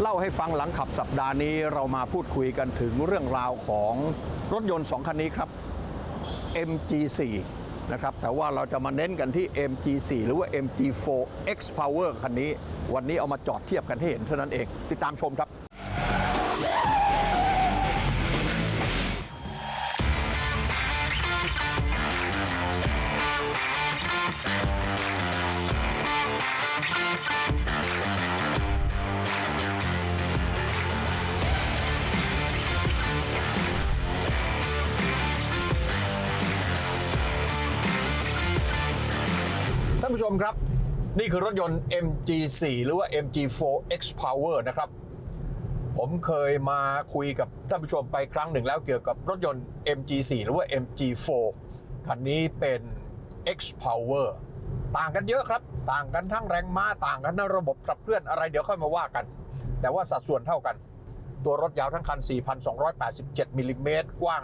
เล่าให้ฟังหลังขับสัปดาห์นี้เรามาพูดคุยกันถึงเรื่องราวของรถยนต์ 2 คันนี้ครับ MG4 นะครับแต่ว่าเราจะมาเน้นกันที่ MG4 หรือว่า MG4 X Power คันนี้ วันนี้เอามาจอดเทียบกันให้เห็นเท่านั้นเอง ติดตามชมครับานผู้ชมครับ นี่คือรถยนต์ MG4 หรือว่า MG4 X Power นะครับ ผมเคยมาคุยกับท่านผู้ชมไปครั้งหนึ่งแล้วเกี่ยวกับรถยนต์ MG4 หรือว่า MG4 คันนี้เป็น X Power ต่างกันเยอะครับ ต่างกันทั้งแรงม้าต่างกันทั้งระบบขับเคลื่อนอะไรเดี๋ยวค่อยมาว่ากัน แต่ว่าสัดส่วนเท่ากัน ตัวรถยาวทั้งคัน 4,287มิลลิเมตรกว้าง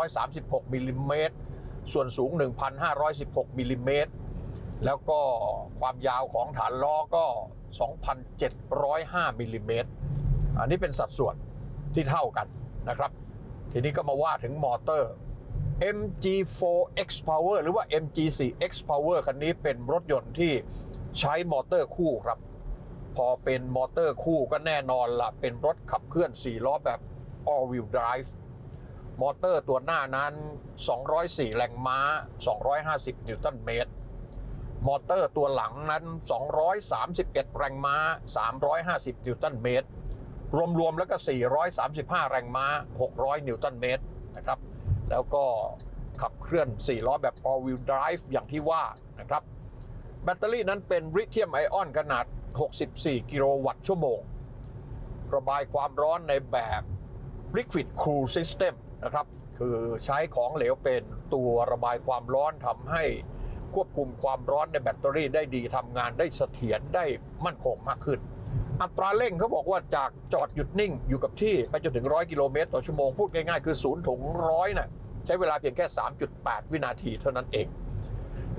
1,836มิลลิเมตรส่วนสูง 1,516มิลลิเมตร แล้วก็ความยาวของฐานล้อก็ 2,705มิลลิเมตรอันนี้เป็นสัดส่วนที่เท่ากันนะครับ ทีนี้ก็มาว่าถึงมอเตอร์ MG4X Power หรือว่า MG4X Power คันนี้เป็นรถยนต์ที่ใช้มอเตอร์คู่ครับ พอเป็นมอเตอร์คู่ก็แน่นอนละเป็นรถขับเคลื่อน 4 ล้อแบบ all wheel drive มอเตอร์ตัวหน้านั้น 204 แรงม้า 250 นิวตันเมตร มอเตอร์ตัวหลังนั้น 231 แรงม้า 350 นิวตันเมตร รวมๆแล้วก็ 435 แรงม้า 600 นิวตันเมตรนะครับ แล้วก็ขับเคลื่อน 4 ล้อแบบ all wheel drive อย่างที่ว่านะครับ แบตเตอรี่นั้นเป็นลิเธียมไอออนขนาด 64 กิโลวัตต์ชั่วโมง ระบายความร้อนในแบบ Liquid Cool System นะครับ คือใช้ของเหลวเป็นตัวระบายความร้อนทำให้ ควบคุมความร้อนในแบตเตอรี่ได้ดีทำงานได้เสถียรได้มั่นคงมากขึ้น อัตราเร่งเขาบอกว่าจากจอดหยุดนิ่งอยู่กับที่ไปจนถึง 100 กิโลเมตรต่อชั่วโมงพูดง่ายๆ คือ0ถึง100น่ะใช้เวลาเพียงแค่ 3.8 วินาทีเท่านั้นเอง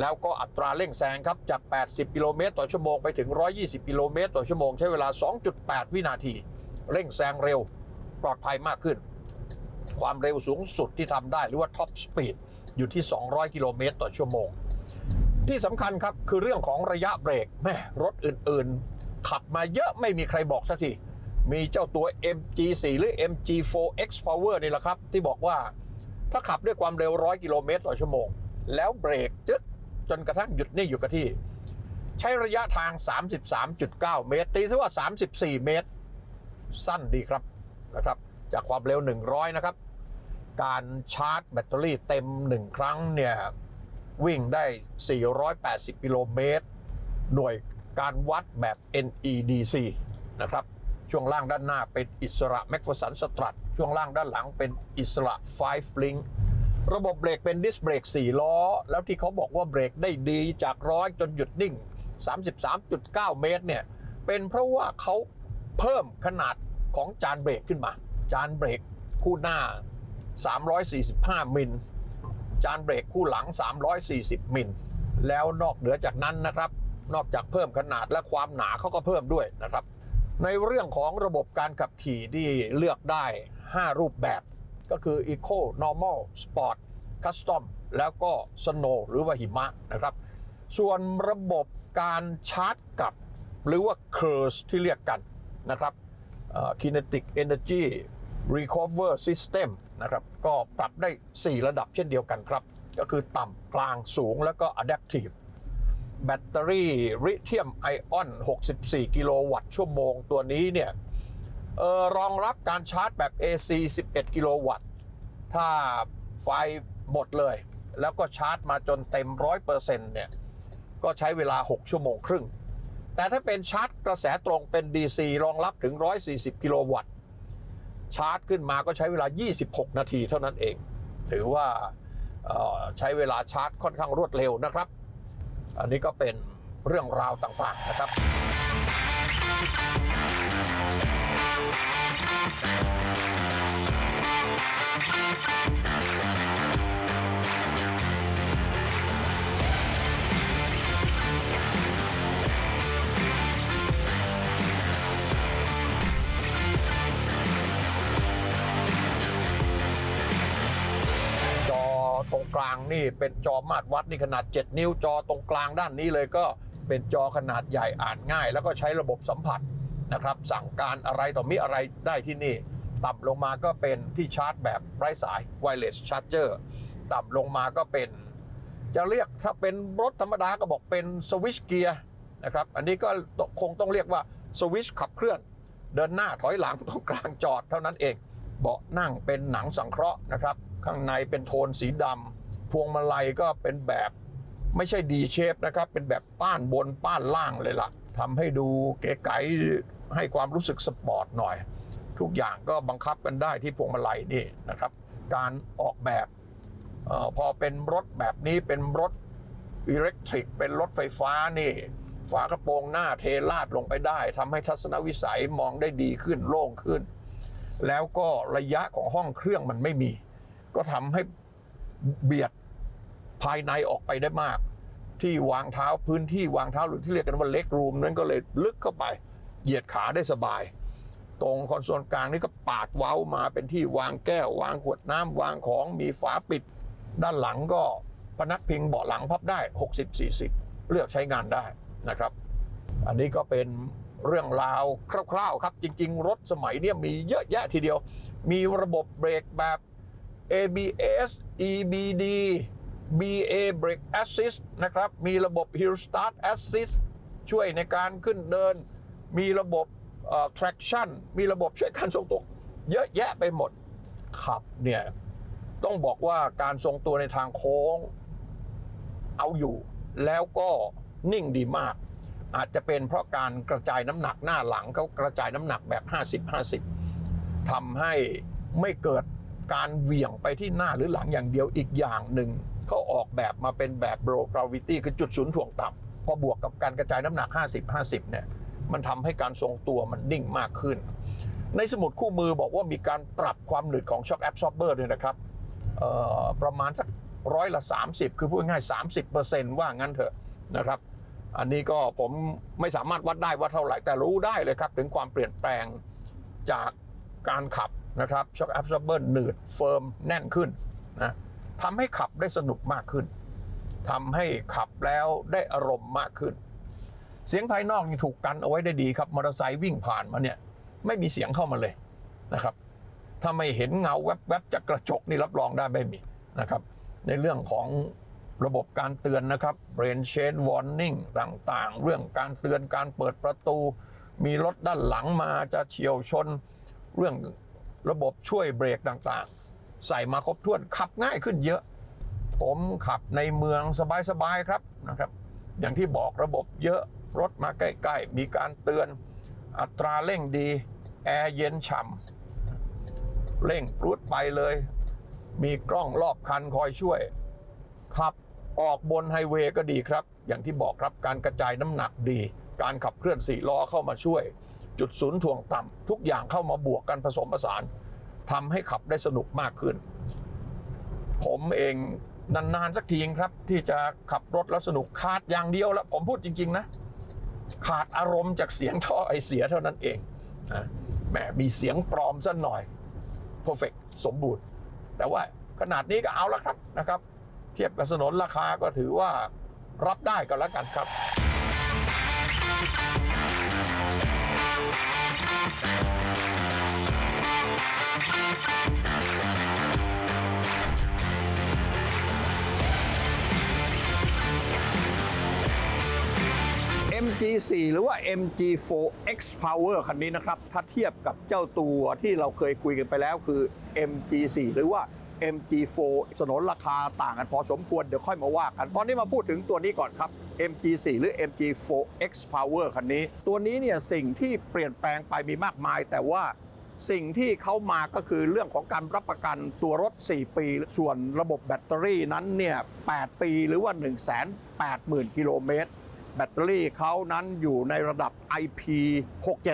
แล้วก็อัตราเร่งแซงครับจาก 80 กิโลเมตรต่อชั่วโมงไปถึง 120 กิโลเมตรต่อชั่วโมงใช้เวลา 2.8 วินาที เร่งแซงเร็วปลอดภัยมากขึ้น ความเร็วสูงสุดที่ทำได้หรือว่าท็อปสปีดอยู่ที่ 200 กิโลเมตรต่อชั่วโมง ที่สำคัญครับคือเรื่องของระยะเบรกแม่รถอื่นๆ ขับมาเยอะไม่มีใครบอกสักที มีเจ้าตัว MG4 หรือ MG4X Power นี่แหละครับ ที่บอกว่าถ้าขับด้วยความเร็ว 100 กิโลเมตรต่อชั่วโมง แล้วเบรกจึ๊กจนกระทั่งหยุดนิ่งอยู่กับที่ ใช้ระยะทาง 33.9 เมตร ตีซะว่า 34 เมตร สั้นดีครับนะครับ จากความเร็ว 100 นะครับ การชาร์จแบตเตอรี่เต็ม 1 ครั้งเนี่ย วิ่งได้ 480 กิโลเมตร หน่วยการวัดแบบ NEDC นะครับช่วงล่างด้านหน้าเป็นอิสระ m a c p h e r s o n Strut ช่วงล่างด้านหลังเป็นอิสระ5 Link ระบบเบรกเป็นดิสเบรก4 ล้อ แล้วที่เขาบอกว่าเบรกได้ดีจากร้อยจนหยุดนิ่ง 33.9 เมตรเนี่ยเป็นเพราะว่าเขาเพิ่มขนาดของจานเบรกขึ้นมา จานเบรกคู่หน้า 345 มิล จานเบรกคู่หลัง 340 มิล แล้วนอกเหนือจากนั้นนะครับ นอกจากเพิ่มขนาดและความหนาเขาก็เพิ่มด้วยนะครับ ในเรื่องของระบบการขับขี่ที่เลือกได้ 5 รูปแบบ ก็คือ Eco Normal Sport Custom แล้วก็ Snow หรือว่าหิมะนะครับ ส่วนระบบการชาร์จกลับ หรือว่า Curse ที่เรียกกันนะครับ Kinetic Energy Recover System นะครับก็ปรับได้ 4 ระดับเช่นเดียวกันครับ ก็คือต่ำกลางสูงแล้วก็ Adaptive แบตเตอรี่ลิเธียมไอออน 64 กิโลวัตต์ชั่วโมงตัวนี้เนี่ยออรองรับการชาร์จแบบ AC 11 กิโลวัตต์ ถ้าไฟหมดเลย แล้วก็ชาร์จมาจนเต็ม 100%เนี่ย ก็ใช้เวลา 6 ชั่วโมงครึ่ง แต่ถ้าเป็นชาร์จกระแสตรงเป็น DC รองรับถึง 140 กิโลวัตต์ ชาร์จขึ้นมาก็ใช้เวลา 26 นาทีเท่านั้นเอง ถือว่าใช้เวลาชาร์จค่อนข้างรวดเร็วนะครับ อันนี้ก็เป็นเรื่องราวต่างๆนะครับางนี่เป็นจอมาตรวัดนี่ขนาด 7 นิ้วจอตรงกลางด้านนี้เลยก็เป็นจอขนาดใหญ่อ่านง่าย แล้วก็ใช้ระบบสัมผัสนะครับ สั่งการอะไรต่อมีอะไรได้ที่นี่ ต่ำลงมาก็เป็นที่ชาร์จแบบไร้สาย wireless charger ต่ำลงมาก็เป็น จะเรียกถ้าเป็นรถธรรมดาก็บอกเป็นสวิชเกียร์นะครับ อันนี้ก็คงต้องเรียกว่าสวิชขับเคลื่อน เดินหน้าถอยหลังตรงกลางจอดเท่านั้นเอง เบาะนั่งเป็นหนังสังเคราะห์นะครับ ข้างในเป็นโทนสีดำ พวงมาลัยก็เป็นแบบไม่ใช่ดีเชฟนะครับ เป็นแบบป้านบนป้านล่างเลยล่ะทำให้ดูเก๋ไก๋ให้ความรู้สึกสปอร์ตหน่อย ทุกอย่างก็บังคับกันได้ที่พวงมาลัยนี่นะครับ การออกแบบออพอเป็นรถแบบนี้เป็นรถอิเล็กทริก เป็นรถไฟฟ้านี่ ฝากระโปรงหน้าเทลาดลงไปได้ทำให้ทัศนวิสัยมองได้ดีขึ้นโล่งขึ้น แล้วก็ระยะของห้องเครื่องมันไม่มี ก็ทำให้เบียด ภายในออกไปได้มาก ที่วางเท้าพื้นที่วางเท้าหรือที่เรียกกันว่าเล็กรูมนั้นก็เลยลึกเข้าไป เหยียดขาได้สบาย ตรงคอนโซลกลางนี่ก็ปาดเว้ามาเป็นที่วางแก้ว วางขวดน้ำวางของมีฝาปิด ด้านหลังก็พนักพิงเบาะหลังพับได้ 60-40 เลือกใช้งานได้นะครับ อันนี้ก็เป็นเรื่องราวคร่าวๆครับ จริง ๆ รถสมัยเนี้ยมีเยอะแยะทีเดียว มีระบบเบรกแบบ ABS EBD BA Brake Assist นะครับ มีระบบ Hill Start Assist ช่วยในการขึ้นเดิน มีระบบ traction มีระบบช่วยการทรงตัว เยอะแยะไปหมด ขับเนี่ย ต้องบอกว่าการทรงตัวในทางโค้ง เอาอยู่ แล้วก็นิ่งดีมาก อาจจะเป็นเพราะการกระจายน้ำหนักหน้าหลังเขากระจายน้ำหนักแบบ 50-50ทำให้ไม่เกิด การเหวี่ยงไปที่หน้าหรือหลังอย่างเดียวอีกอย่างหนึ่งเขาออกแบบมาเป็นแบบ low gravity คือจุดศูนย์ถ่วงต่ำพอบวกกับการกระจายน้ำหนัก 50-50 เนี่ย มันทำให้การทรงตัวมันนิ่งมากขึ้น ในสมุดคู่มือบอกว่ามีการปรับความหนืดของ shock absorber ด้วยนะครับประมาณสักร้อยละ 30 คือพูดง่าย30%ว่างั้นเถอะนะครับ อันนี้ก็ผมไม่สามารถวัดได้ว่าเท่าไหร่แต่รู้ได้เลยครับ ถึงความเปลี่ยนแปลงจากการขับ นะครับ shock absorber หนืดเฟิร์มแน่นขึ้นนะทำให้ขับได้สนุกมากขึ้นทำให้ขับแล้วได้อารมณ์มากขึ้น เสียงภายนอกนี่ถูกกันเอาไว้ได้ดีครับมอเตอร์ไซค์วิ่งผ่านมาเนี่ยไม่มีเสียงเข้ามาเลยนะครับถ้าไม่เห็นเงาแวบๆจากกระจกนี่รับรองได้ไม่มีนะครับ ในเรื่องของระบบการเตือนนะครับ brain change warning ต่างๆ เรื่องการเตือนการเปิดประตู มีรถด้านหลังมาจะเฉียวชน เรื่อง ระบบช่วยเบรกต่างๆ ใส่มาครบถ้วนขับง่ายขึ้นเยอะ ผมขับในเมืองสบายๆครับนะครับ อย่างที่บอกระบบเยอะรถมาใกล้ๆ มีการเตือนอัตราเร่งดี แอร์เย็นฉ่ำเร่งปลุดไปเลย มีกล้องรอบคันคอยช่วย ขับออกบนไฮเวย์ก็ดีครับ อย่างที่บอกครับการกระจายน้ำหนักดี การขับเคลื่อนสี่ล้อเข้ามาช่วย จุดศูนย์ถ่วงต่ำทุกอย่างเข้ามาบวกกันผสมผสานทำให้ขับได้สนุกมากขึ้น ผมเองนานๆสักทีครับ ที่จะขับรถแล้วสนุกขาดอย่างเดียวแล้วผมพูดจริง ๆ นะ ขาดอารมณ์จากเสียงท่อไอเสียเท่านั้นเองนะแหมมีเสียงปลอมซะหน่อย perfect สมบูรณ์ แต่ว่าขนาดนี้ก็เอาล้วครับนะครับ เทียบกับสนนราคาก็ถือว่ารับได้ก็แล้วกันครับ MG4 หรือว่า MG4X Power คันนี้นะครับ ถ้าเทียบกับเจ้าตัวที่เราเคยคุยกันไปแล้วคือ MG4 หรือว่า MG4 สนนราคาต่างกันพอสมควร เดี๋ยวค่อยมาว่ากัน ตอนนี้มาพูดถึงตัวนี้ก่อนครับ MG4 หรือ MG4X Power คันนี้ ตัวนี้เนี่ยสิ่งที่เปลี่ยนแปลงไปมีมากมาย แต่ว่าสิ่งที่เขามาก็คือเรื่องของการรับประกันตัวรถ 4 ปี ส่วนระบบแบตเตอรี่นั้นเนี่ย 8 ปีหรือว่า 180,000 กิโลเมตร แบตเตอรี่เขานั้นอยู่ในระดับ IP67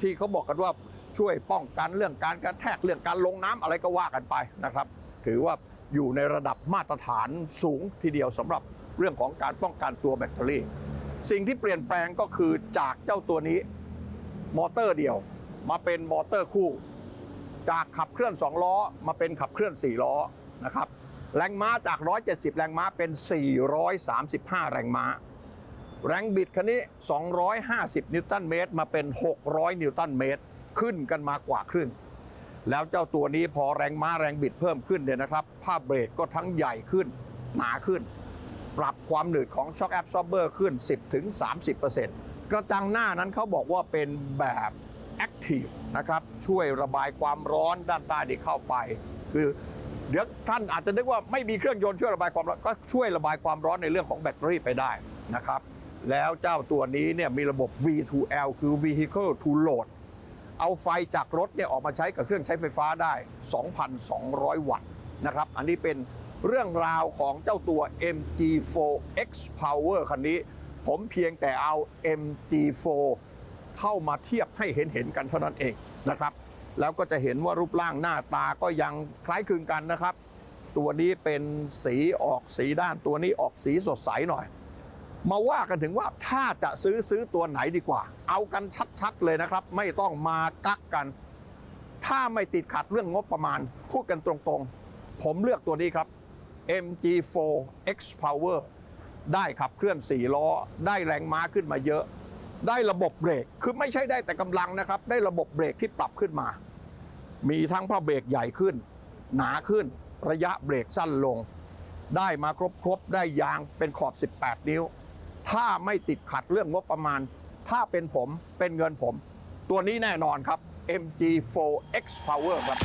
ที่เขาบอกกันว่าช่วยป้องกันเรื่องการกระแทกเรื่องการลงน้ำอะไรก็ว่ากันไปนะครับ ถือว่าอยู่ในระดับมาตรฐานสูงทีเดียวสำหรับเรื่องของการป้องกันตัวแบตเตอรี่ สิ่งที่เปลี่ยนแปลงก็คือจากเจ้าตัวนี้มอเตอร์เดียว มาเป็นมอเตอร์คู่ จากขับเคลื่อน 2 ล้อ มาเป็นขับเคลื่อน 4 ล้อนะครับแรงม้าจาก 170 แรงม้าเป็น 435 แรงม้า แรงบิดคันนี้ 250 นิวตันเมตร มาเป็น 600 นิวตันเมตร ขึ้นกันมากว่าครึ่ง แล้วเจ้าตัวนี้พอแรงม้าแรงบิดเพิ่มขึ้นเนี่ยนะครับ ผ้าเบรกก็ทั้งใหญ่ขึ้น หนาขึ้น ปรับความหนืดของช็อคแอบซอ r เบอร์ขึ้น 10-30%กระจังหน้านั้นเขาบอกว่าเป็นแบบ Active นะครับ ช่วยระบายความร้อนด้านใต้ที่เข้าไป คือเดี๋ยวท่านอาจจะนึกว่าไม่มีเครื่องยนต์ช่วยระบายความร้อนก็ช่วยระบายความร้อนในเรื่องของแบตเตอรี่ไปได้นะครับ แล้วเจ้าตัวนี้เนี่ยมีระบบ V2L คือ Vehicle to Load เอาไฟจากรถเนี่ยออกมาใช้กับเครื่องใช้ไฟฟ้าได้ 2,200 วัตต์นะครับ อันนี้เป็นเรื่องราวของเจ้าตัว MG4X Power คันนี้ ผมเพียงแต่เอา MG4 เข้ามาเทียบให้เห็นเห็นๆกันเท่านั้นเองนะครับ แล้วก็จะเห็นว่ารูปร่างหน้าตาก็ยังคล้ายคลึงกันนะครับ ตัวนี้เป็นสีออกสีด้านตัวนี้ออกสีสดใสหน่อย มาว่ากันถึงว่าถ้าจะซื้อซื้อตัวไหนดีกว่า เอากันชัดๆเลยนะครับ ไม่ต้องมากักกัน ถ้าไม่ติดขัดเรื่องงบประมาณ พูดกันตรงๆ ผมเลือกตัวนี้ครับ MG4 X Power ได้ขับเคลื่อน4ล้อ ได้แรงม้าขึ้นมาเยอะ ได้ระบบเบรกคือไม่ใช่ได้แต่กำลังนะครับ ได้ระบบเบรกที่ปรับขึ้นมา มีทั้งผ้าเบรกใหญ่ขึ้น หนาขึ้น ระยะเบรกสั้นลง ได้มาครบๆได้ยางเป็นขอบ 18 นิ้ว ถ้าไม่ติดขัดเรื่องงบประมาณ ถ้าเป็นผมเป็นเงินผม ตัวนี้แน่นอนครับ MG4X Power ครับ